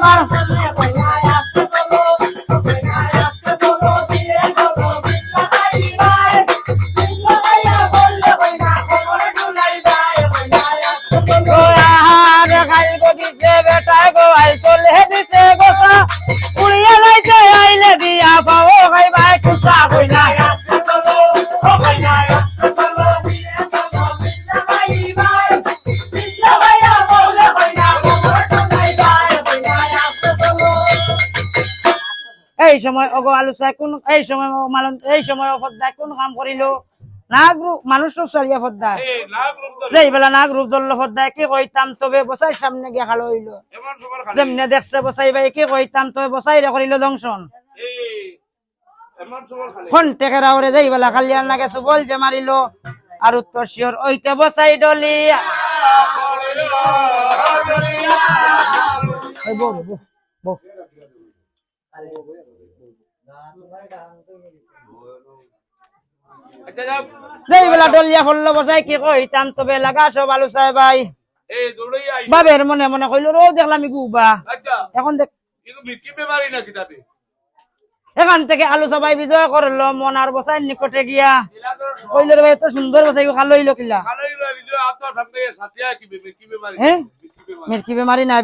妈的 এই সময় অগো আলোচনায় কোন এই সময় মালন এই সময় অপদ্দায় কোন কাম করিল। নাগ রূপ মানুষ সারিয়া ফদ্দায়। এই লাভ রূপ ধরে যেই বেলা নাগ রূপ ধরল ফদ্দায় কি কইতাম তবে বসাই সামনে গিয়ে খালো হইল। এমন সময় খালি। যেমনে দেখছে বসাই ভাই কি কইতাম তবে বসাই রে করিল দংশন। এই এমন সময় খালি। খন টেকেরা ওরে যেই বেলা খালিয়ার নাগে সুবল যে মারিল। আর উত্তর শিওর ওইতে বসাই ডলি বউ বউ, আচ্ছা বেলা ডলিয়া ফললো বসাই কি কইতাম তবে লাগা সব আলু ভাই বাবের মনে মনে কইল রো দেখলাম গুবা আচ্ছা এখন দেখ এখান থেকে আলু সবাই বিজয় করল মন আর বসাই নিকটে গিয়া তো কইল ভাই এত সুন্দর বসাই খালো হইল কিলা হ্যাঁ মেরকি বেমারি না